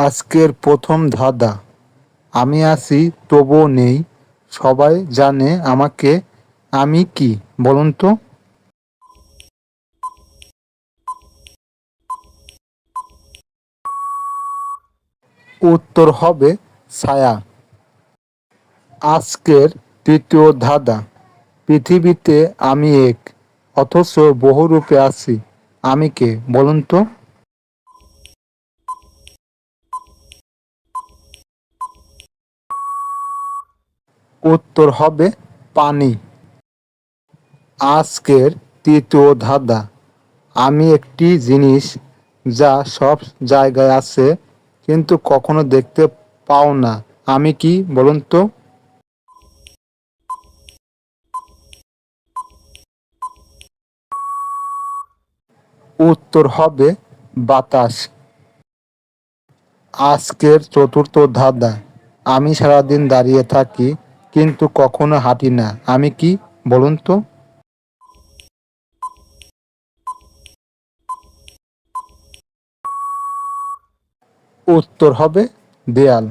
আজকের প্রথম ধাঁধা। আমি আছি, তবুও নেই। সবাই জানে আমাকে। আমি কি, বলুন তো? উত্তর হবে ছায়া। আজকের তৃতীয় ধাঁধা। পৃথিবীতে আমি এক, অথচ বহুরূপে আছি। আমি কে, বলুন তো? উত্তর হবে পানি। আজকের তৃতীয় ধাঁধা। আমি একটি জিনিস যা সব জায়গায় আছে, কিন্তু কখনো দেখতে পাও না। আমি কি, বলুন তো? উত্তর হবে বাতাস। আজকের চতুর্থ ধাঁধা। আমি সারাদিন দাঁড়িয়ে থাকি কিন্তু কখনো হাঁটি না। আমি কি বলুন তো? উত্তর হবে দেয়াল।